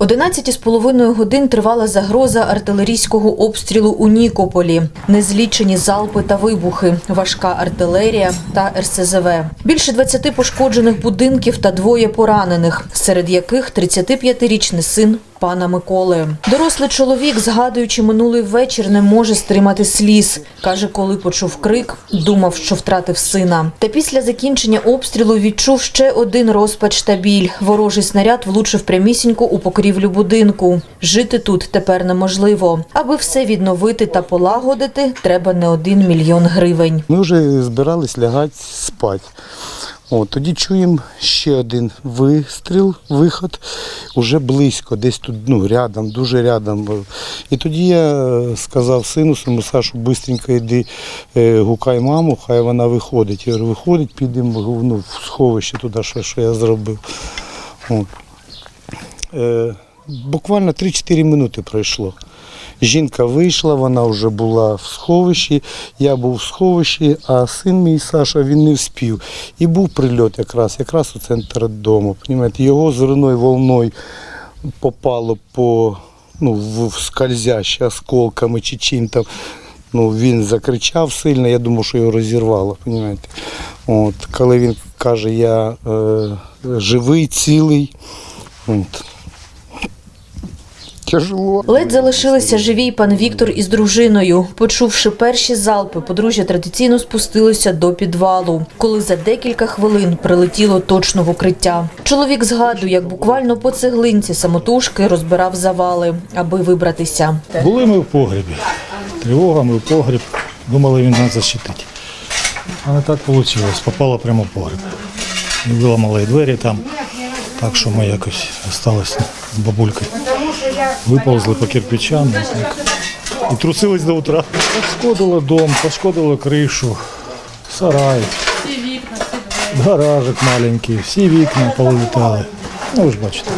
11 з половиною годин тривала загроза артилерійського обстрілу у Нікополі. Незлічені залпи та вибухи, важка артилерія та РСЗВ. Більше 20 пошкоджених будинків та двоє поранених, серед яких 35-річний син пана Миколи. Дорослий чоловік, згадуючи минулий вечір, не може стримати сліз. Каже, коли почув крик, думав, що втратив сина. Та після закінчення обстрілу відчув ще один розпач та біль. Ворожий снаряд влучив прямісінько у покрівлю будинку. Жити тут тепер неможливо. Аби все відновити та полагодити, треба не один мільйон гривень. Ми вже збирались лягати спати. От, тоді чуємо ще один вистріл, виход, уже близько, десь тут ну, рядом, дуже рядом. І тоді я е, сказав сину, своєму Сашу, швидко йди, е, гукай маму, хай вона виходить. Я говорю, виходить, підемо ну, в сховище туди, що, що я зробив. От. Е, буквально 3-4 минути пройшло. Жінка вийшла, вона вже була в сховищі, я був в сховищі, а син мій Саша він не вспів. І був прильот якраз, якраз у центр дому. Понімаєте? Його зорною волною попало по ну, в, скользяще осколками чи чим там. Ну, він закричав сильно, я думав, що його розірвало. Понімаєте? От, коли він каже, я е, живий, цілий. От. Тяжело. Ледь залишилися живі й пан Віктор із дружиною. Почувши перші залпи, подружжя традиційно спустилося до підвалу, коли за декілька хвилин прилетіло точно в укриття. Чоловік згадує, як буквально по цеглинці самотужки розбирав завали, аби вибратися. Були ми в погребі. Тривога, ми в погреб. Думали, він нас защитить. А не так вийшло. Попало прямо в погреб. Виламали двері там. Так що ми якось залишилися з бабулькою. Виповзли по кирпичам. І, трусились до утра. Пошкодило дом, пошкодило кришу, сарай. Гаражик маленький, всі вікна повилітали. Ну, ви ж бачите.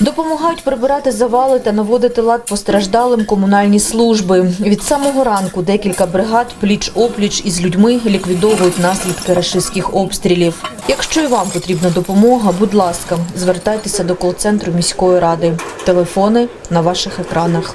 Допомагають прибирати завали та наводити лад постраждалим комунальні служби. Від самого ранку декілька бригад пліч-опліч із людьми ліквідовують наслідки рашистських обстрілів. Якщо і вам потрібна допомога, будь ласка, звертайтеся до кол-центру міської ради. Телефони на ваших екранах.